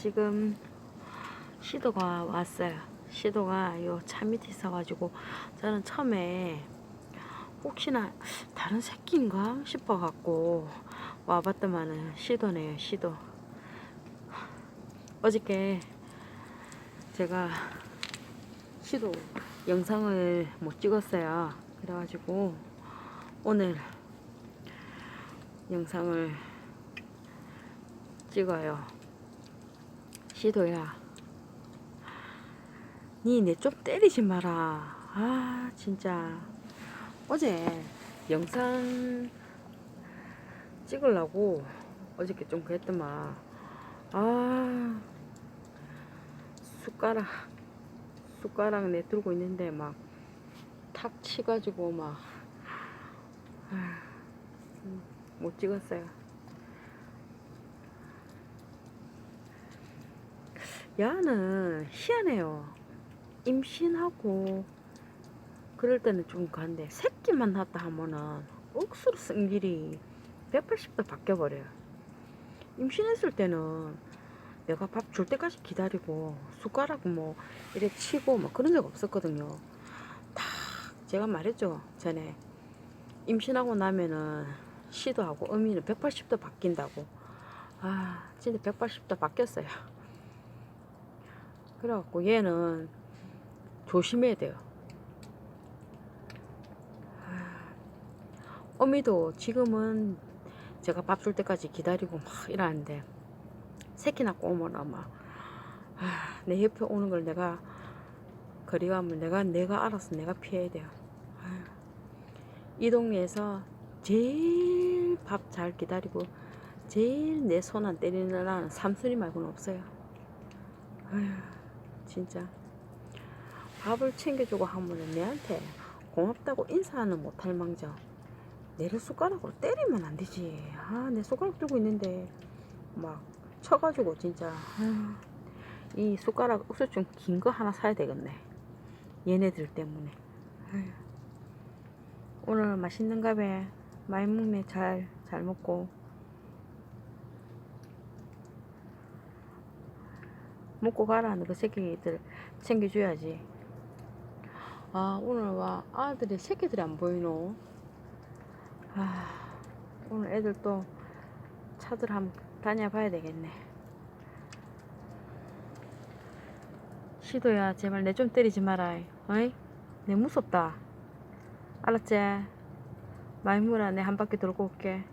지금 시도가 왔어요. 시도가 요 차 밑에 있어가지고 저는 처음에 혹시나 다른 새끼인가 싶어갖고 와봤더만은 시도네요. 시도. 어저께 제가 시도 영상을 못 찍었어요. 그래가지고 오늘 영상을 찍어요. 시도야. 니내좀 때리지 마라. 아, 진짜. 어제 영상 찍으려고 어저께 좀 그랬더만. 아, 숟가락, 숟가락 내 들고 있는데 막 탁 치가지고 막, 아, 음, 못 찍었어요. 야는 희한해요. 임신하고 그럴 때는 좀 간데 새끼만 낳았다 하면은 억수로 성질이 180도 바뀌어버려요. 임신했을 때는 내가 밥 줄 때까지 기다리고 숟가락 뭐 이래 치고 막 그런 적 없었거든요. 다 제가 말했죠 전에 임신하고 나면은 시도하고 어미는 180도 바뀐다고. 아 진짜 180도 바뀌었어요. 그래갖고 얘는 조심해야 돼요. 아, 어미도 지금은 제가 밥 줄 때까지 기다리고 막 이러는데 새끼 낳고 오면 막, 아, 내 옆에 오는 걸 내가 거리 가면 내가 내가 알아서 내가 피해야 돼요. 아, 이 동네에서 제일 밥 잘 기다리고 제일 내 손 안 때리는 나는 삼순이 말고는 없어요. 아휴, 진짜. 밥을 챙겨주고 하면은 내한테 고맙다고 인사는 못할 망정. 내를 숟가락으로 때리면 안 되지. 아 내 숟가락 들고 있는데 막 쳐가지고 진짜. 아휴, 이 숟가락 옥수 좀 긴 거 하나 사야 되겠네. 얘네들 때문에. 오늘 맛있는가 봐 많이 먹네. 잘 잘 먹고 먹고 가라는 그 새끼들 챙겨줘야지. 아, 오늘 와 아들이 새끼들이 안 보이노? 아, 오늘 애들 또 차들 한번 다녀봐야 되겠네. 시도야, 제발 내 좀 때리지 마라. 어이? 내 무섭다. 알았지? 물어, 내한 바퀴 돌고 올게.